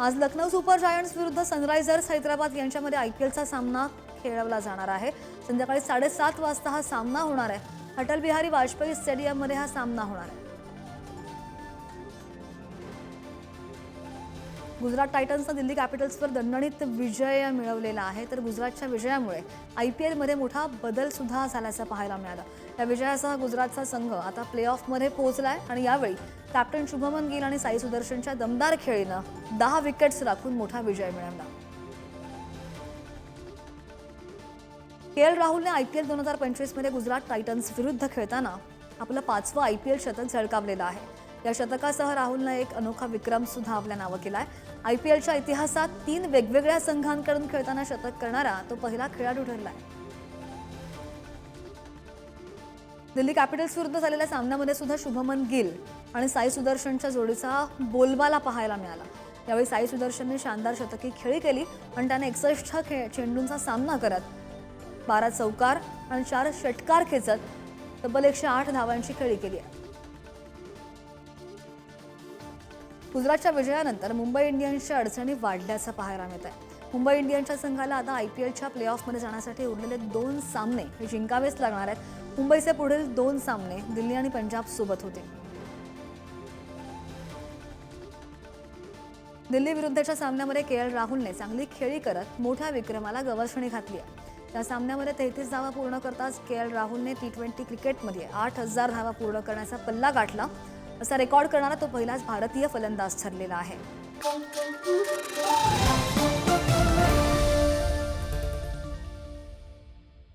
आज Lucknow super giants विरुद्ध Sunrisers Hyderabad यांच्यामध्ये आय पी एलचा सामना खेळवला जाणार आहे. संध्याकाळी साडेसात वाजता हा सामना होणार आहे. अटल बिहारी वाजपेयी स्टेडियममध्ये हा सामना होणार आहे. गुजरात टायटन्सनं दिल्ली कॅपिटल्सवर दणदणीत विजय मिळवलेला आहे. तर गुजरातच्या विजयामुळे आय पी एलमध्ये मोठा बदलसुद्धा झाल्याचं पाहायला मिळालं. या विजयासह गुजरातचा संघ आता प्ले ऑफमध्ये आहे आणि यावेळी कॅप्टन शुभमन गिल आणि साई सुदर्शनच्या दमदार खेळीनं दहा विकेट्स राखून मोठा विजय मिळवला. के एल राहुलने आय पी एल दोन हजार पंचवीसमध्ये गुजरात टायटन्स विरुद्ध खेळताना आपलं पाचवं आय पी एल शतक झळकावलेलं आहे. या शतकासह राहुलनं एक अनोखा विक्रम सुद्धा आपल्या नावं केला आहे आय पी एलच्या इतिहासात तीन वेगवेगळ्या संघांकडून खेळताना शतक करणारा तो पहिला खेळाडू ठरला आहे दिल्ली कॅपिटल्स विरुद्ध झालेल्या सामन्यामध्ये सुद्धा शुभमन गिल आणि साई सुदर्शनच्या जोडीचा बोलबाला पाहायला मिळाला. यावेळी साई सुदर्शनने शानदार शतकी खेळी केली आणि त्याने एकसष्ट खे चेंडूंचा सामना करत बारा चौकार आणि चार षटकार खेचत तब्बल एकशे आठ धावांची खेळी केली आहे. गुजरातच्या विजयानंतर मुंबई इंडियन्सच्या अडचणी वाढल्याचं पाहायला मिळत आहे. मुंबई इंडियन्सच्या संघाला आता आय पी एलच्या प्ले ऑफमध्ये जाण्यासाठी उरलेले दोन सामने हे जिंकावेच लागणार आहेत. मुंबईचे पुढील दोन सामने दिल्ली आणि पंजाब सोबत होते. दिल्ली विरुद्धच्या सामन्यामध्ये के एल राहुलने चांगली खेळी करत मोठ्या विक्रमाला गवसणी घातली आहे. त्या सामन्यामध्ये तेहतीस धावा पूर्ण करताच के एल राहुलने टी ट्वेंटी क्रिकेटमध्ये आठ हजार धावा पूर्ण करण्याचा पल्ला गाठला. असा रेकॉर्ड करणारा तो पहिलाच भारतीय फलंदाज ठरलेला आहे.